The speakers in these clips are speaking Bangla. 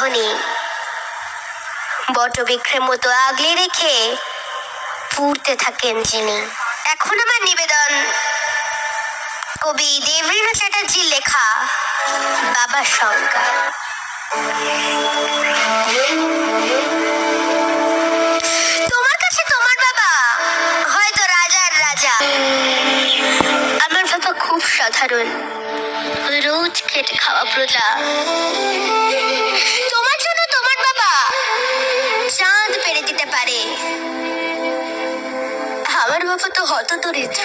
বাঁধনে বটবৃক্ষের মতো আগলে রেখে পুড়তে থাকেন যিনি। এখন আমার নিবেদন, কবি দেবেন্দ্র চ্যাটার্জির লেখা বাবার সংজ্ঞা। তোমার কাছে তোমার বাবা, হয়তো রাজার রাজা। আমার বাবা খুব সাধারণ। রোজ খেটে খাওয়া প্রজা। আমার বাবা তো হত দরিদ্র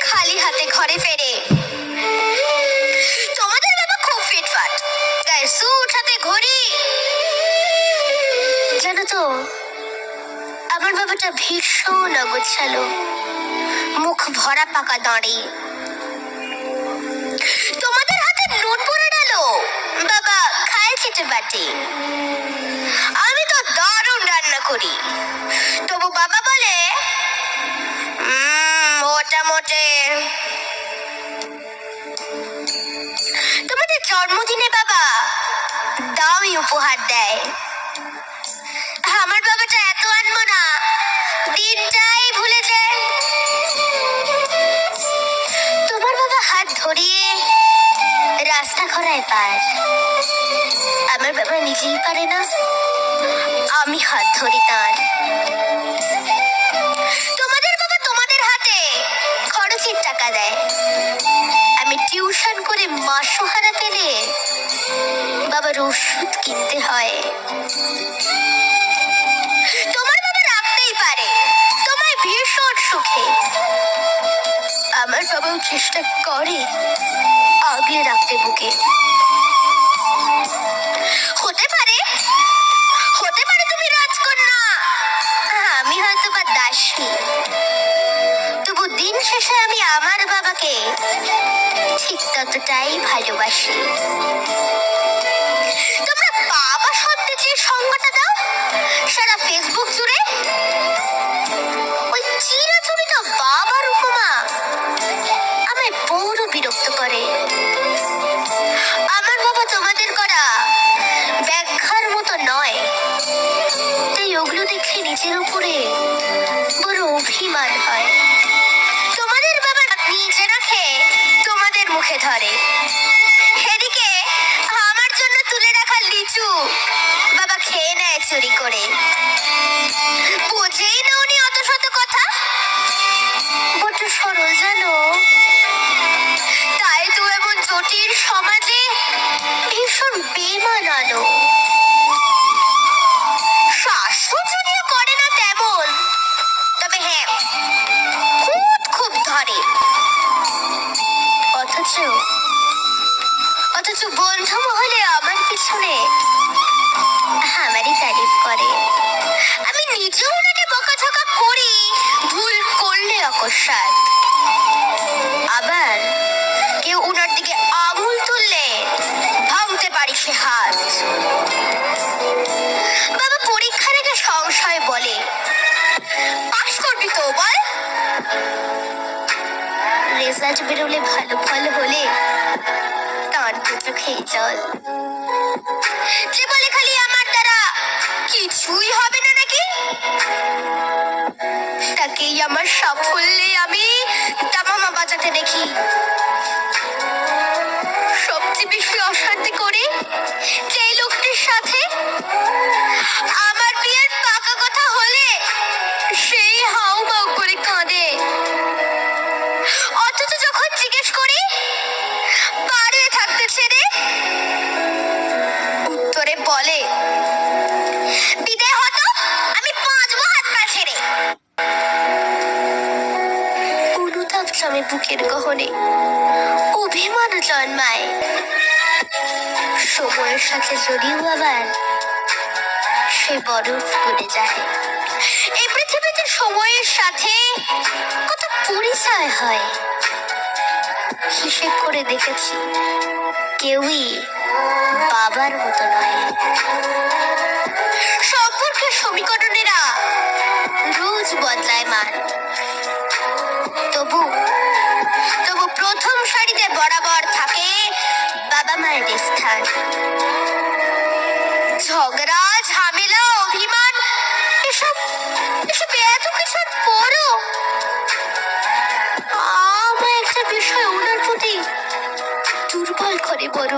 খালি হাতে ঘরে ফেরে। তোমাদের বাবা খুব ফিটফাট। গায়ে স্যুট, হাতে ঘড়ি। জানো তো, আমার বাবাটা ভীষণ অগোছালো। মুখ ভরা পাকা দাঁড়ি। তোমাদের হাতে নুন পড়ে গেল। বাবা, খায় খেতে বাটি। দামি উপহার দেয়। আমার বাবাটা এত আনব না দিনটাই ভুলে যায়। তোমার বাবা হাত ধরিয়ে রাস্তা খরায় পার। আমার বাবা নিজেই পারে না, আমি হাত ধরি তার। তোমাদের বাবা তোমাদের হাতে খরচের টাকা দেয়। আমি টিউশন করে পেলে ওষুধ কিনতে হয়। তোমার বাবা রাখতেই পারে। তোমায় ভীষণ সুখে। আমার বাবাও চেষ্টা করে আগলে রাখতে বুকে। হতে পারে। হতে পারে তুমি রাজকন্যা। আমি হয়তো বা দাসী। তবু দিন শেষে আমি আমার বাবাকে ঠিক ততটাই ভালোবাসি। মুখে ধরে। সেদিকে আমার জন্য তুলে রাখা লিচু। বাবা খেয়ে নেয় চুরি করে। বুঝেই না উনি অত শত কথা। বড্ড সরল জানো। তাই তো এমন জটিল সমাজে ভীষণ বেমানানো রেজাল্ট বেরোলে ভালো ফল হলে তার দু খেয়ে জল যে বলে খালি আমার দ্বারা কিছুই হবে না নাকি? তাকেই আমার সাফল্যে আমি তামামা বাজাতে দেখি। বুকের গহনে অভিমান জন্মায়। সময়ের সাথে যদিও আবার সে বরফ গলে যায়। এই পৃথিবীতে সময়ের সাথে কত পরিচয় হয়, হিসেব করে দেখেছি কেউই বাবার মতো নয়। সম্পর্কের সমীকরণেরা রোজ বদলায় মান। বরাবর থাকে বাবা মায়ের স্থান ঝগড়া ঝামেলা অভিমান এসব এসব এত কিছুর পরও আমার একটা বিষয় ওনার প্রতি দুর্বল করে বড়